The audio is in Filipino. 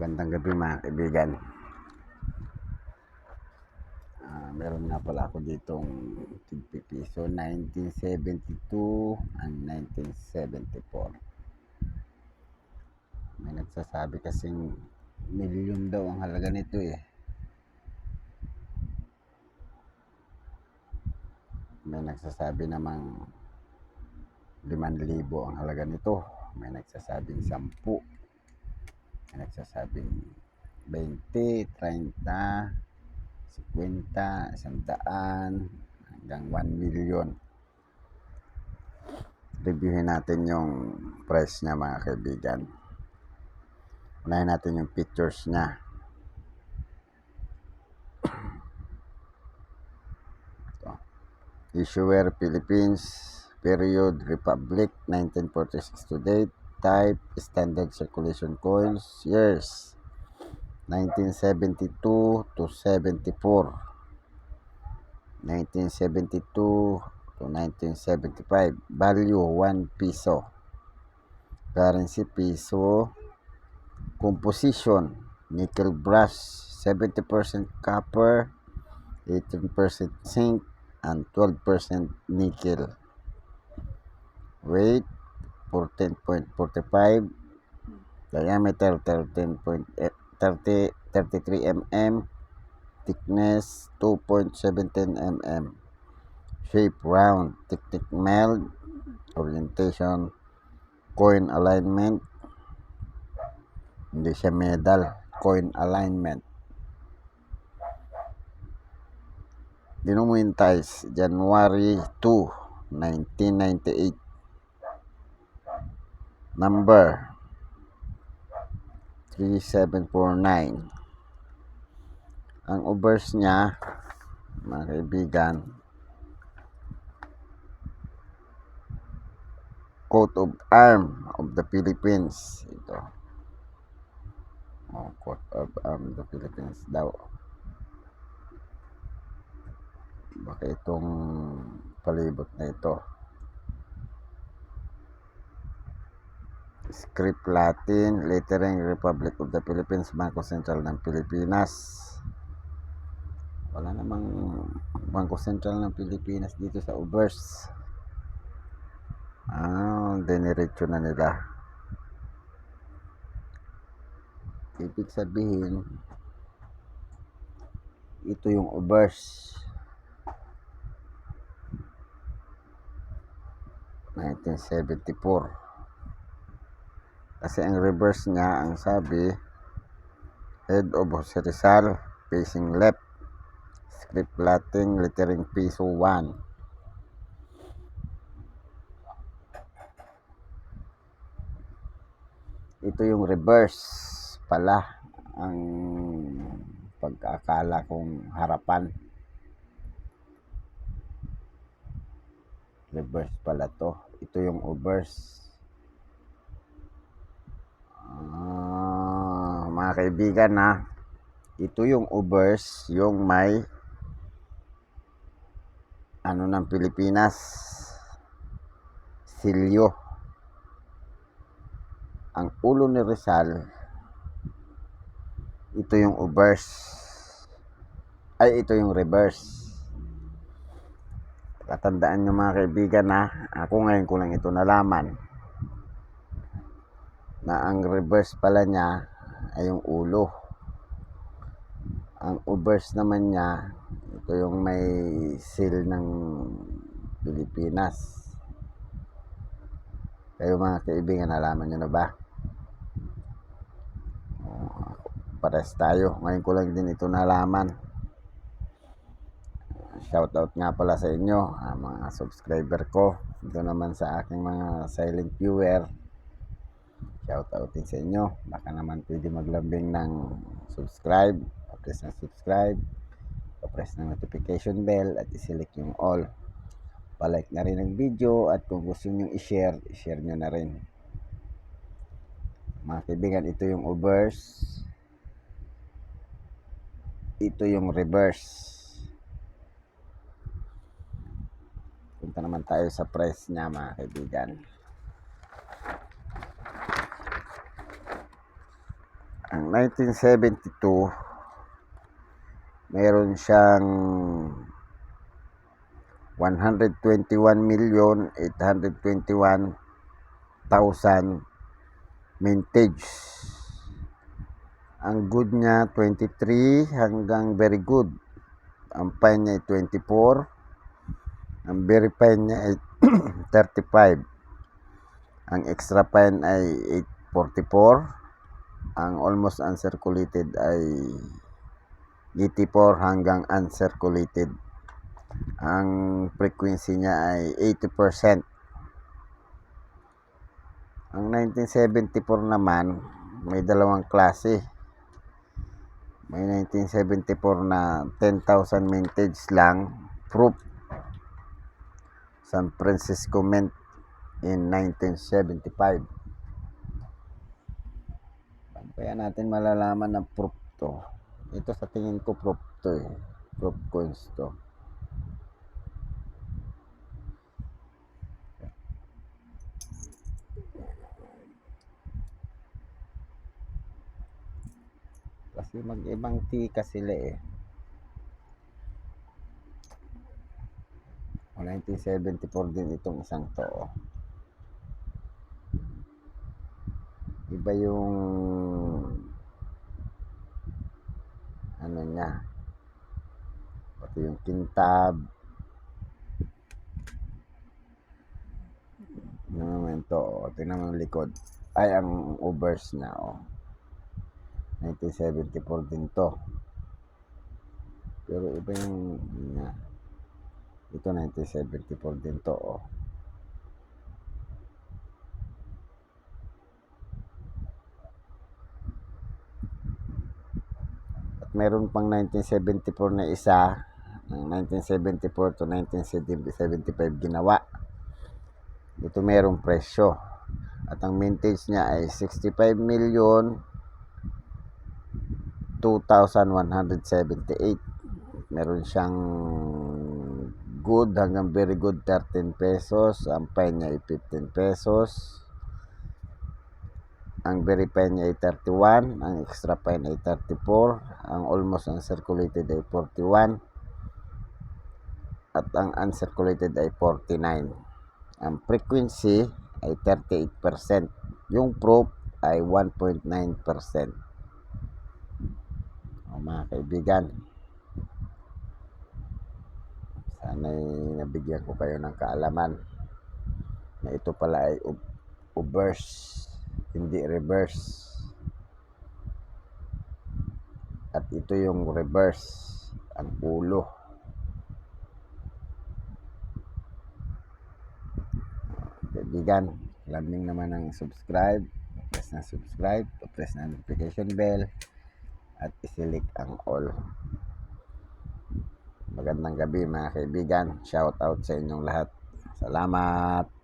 Magandang gabi mga kaibigan. Ah, meron nga pala ako ditong tigpipiso 1972 and 1974. May nagsasabi kasing milyon daw ang halaga nito eh. May nagsasabi namang 5,000 ang halaga nito. May nagsasabing 10 may nagsasabing 20, 30, 50, 100, hanggang 1 million. Reviewin natin yung price niya mga kaibigan. Unahin natin yung pictures niya. Ito. Issuer Philippines, period Republic 1946 to date, type standard circulation coins, years 1972 to 74. 1972 to 1975. Value 1 piso. Currency piso. Composition nickel brass 70% copper, 18% zinc, and 12% nickel. Weight 14.45 diameter 13.30 33 mm thickness 2.17 mm shape round technique meld orientation coin alignment hindi siya medal coin alignment. Denominatize January 2 1998 number 3749 ang obverse niya mga kaibigan coat of arm of the Philippines. Ito. Oh, coat of arm of the Philippines daw. Baka itong palibot na ito script Latin, lettering Republic of the Philippines, Bangko Sentral ng Pilipinas. Wala namang Bangko Sentral ng Pilipinas dito sa Ubers. Ah, diniretso na nila. Ibig sabihin, ito yung Ubers. 1974. Kasi ang reverse niya, ang sabi, head of Jose Rizal, facing left. Script Latin, lettering piso 1. Ito yung reverse pala ang pagkakala kong harapan. Reverse pala to. Ito yung obverse. Ah, mga kaibigan na ito yung obverse yung may ano ng Pilipinas? Silyo. Ang ulo ni Rizal ito yung obverse ay ito yung reverse. Katandaan nyo mga kaibigan na ako ngayon ko lang ito nalaman na ang reverse pala niya ay yung ulo. Ang obverse naman niya, ito yung may seal ng Pilipinas. Kayo mga kaibigan, nalaman nyo na ba? Oh, Pares tayo. Ngayon ko lang din ito nalaman. Shoutout nga pala sa inyo, ah, mga subscriber ko. Ito naman sa aking mga silent viewer shout out din sa inyo. Baka naman pwede maglambing ng subscribe, press ng subscribe, press ng notification bell at iselect yung all. Palike na rin ang video at kung gusto nyo i-share, i-share nyo na rin. Mga kaibigan, ito yung obverse. Ito yung reverse. Punta naman tayo sa price niya mga kaibigan. Ang 1972 meron siyang 121,821,000 mintage. Ang good niya 23 hanggang very good. Ang fine niya ay 24. Ang very fine niya ay 35. Ang extra fine ay 844. Ang almost uncirculated ay 84 hanggang uncirculated. Ang frequency niya ay 80%. Ang 1974 naman, may dalawang klase. May 1974 na 10,000 mintage lang, proof. San Francisco Mint in 1975. Kaya natin malalaman na proof to. Ito sa tingin ko proof to eh. Proof coins to. Kasi mag-ibang tika sila eh. O 1974 din itong isang to. oh. Iba yung ano niya. Pati yung kintab. Ano naman to? Oh. Tingnan mo yung likod. Ay, ang overs niya. Oh. 1974 din to. Pero iba yung niya. Ito 1974 din to. Oh. Meron pang 1974 na isa. Ng 1974 to 1975 ginawa. Ito merong presyo. At ang mintage niya ay 65 million 2,178. Meron siyang good hanggang very good 13 pesos. Ang fine niya ay 15 pesos. Ang very fine ay 31. Ang extra fine ay 34. Ang almost uncirculated ay 41. At ang uncirculated ay 49. Ang frequency ay 38%. Yung proof ay 1.9%. O mga kaibigan, sana'y nabigyan ko kayo ng kaalaman na ito pala ay reverse, hindi reverse. At ito yung reverse, ang ulo. Kaibigan, landing naman ng subscribe, press na subscribe, press na notification bell, at isilik ang all. Magandang gabi mga kaibigan. Shout out sa inyong lahat. Salamat.